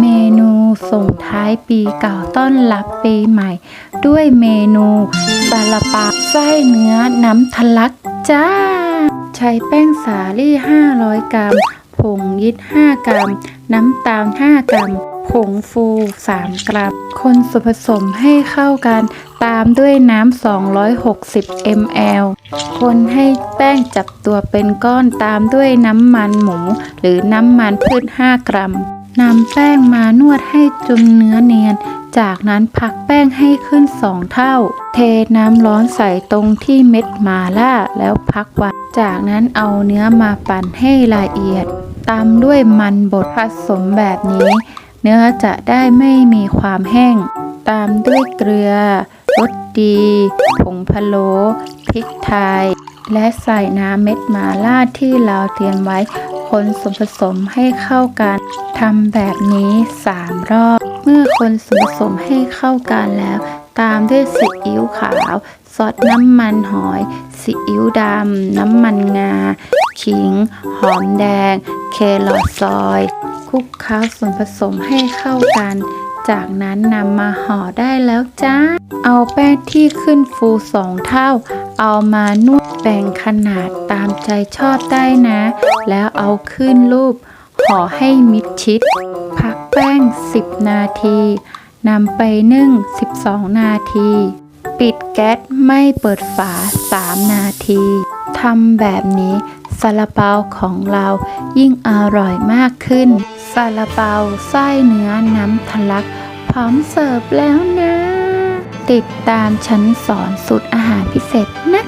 เมนูส่งท้ายปีเก่าต้อนรับปีใหม่ ด้วยเมนูซาลาปาไส้เนื้อน้ำทะลักจ้า ใช้แป้งสาลี่ 500 กรัม ผงยิด5กรัม น้ำตาล 5 กรัม ผงฟู 3 กรัม คนส่วนผสมให้เข้ากัน ตามด้วยน้ำ 260 ml คนให้แป้งจับตัวเป็นก้อนตามด้วยน้ำมันหมู หรือน้ำมันพืช 5 กรัม นำแป้งมานวดให้จนเนื้อเนียน จากนั้นพักแป้งให้ขึ้นสองเท่า เทน้ำร้อนใส่ตรงที่เม็ดมาล่าแล้วพักไว้จากนั้นเอาเนื้อมาปั่นให้ละเอียด ตามด้วยมันบดผสมแบบนี้ เนื้อจะได้ไม่มีความแห้ง ตามด้วยเกลือรสดีผงพะโล้พริกไทย และใส่น้ำเม็ดมาล่าที่เราเตรียมไว้ คนส่วนผสมให้เข้ากันทำแบบนี้ 3 รอบ เมื่อคนส่วนผสมให้เข้ากันแล้ว ตามด้วยซีอิ๊วขาวซอสน้ำมันหอยซีอิ๊วดำ น้ำมันงา ขิง หอมแดง เคลอทซอย คลุกเคล้าส่วนผสมให้เข้ากัน จากนั้นนำมาห่อได้แล้วจ้า เอาแป้งที่ขึ้นฟูสองเท่า เอามานวดแบ่งขนาดตามใจชอบได้นะ แล้วเอาขึ้นรูปห่อให้มิดชิด พักแป้ง 10 นาทีนำไปนึ่ง 12 นาที ปิดแก๊สไม่เปิดฝา 3 นาทีทำแบบนี้ซาลาเปาของเรายิ่งอร่อยมากขึ้นซาลาเปาไส้เนื้อน้ำทะลัก พร้อมเสิร์ฟแล้วนะ ติดตามชั้นสอนสูตรอาหารพิเศษนะ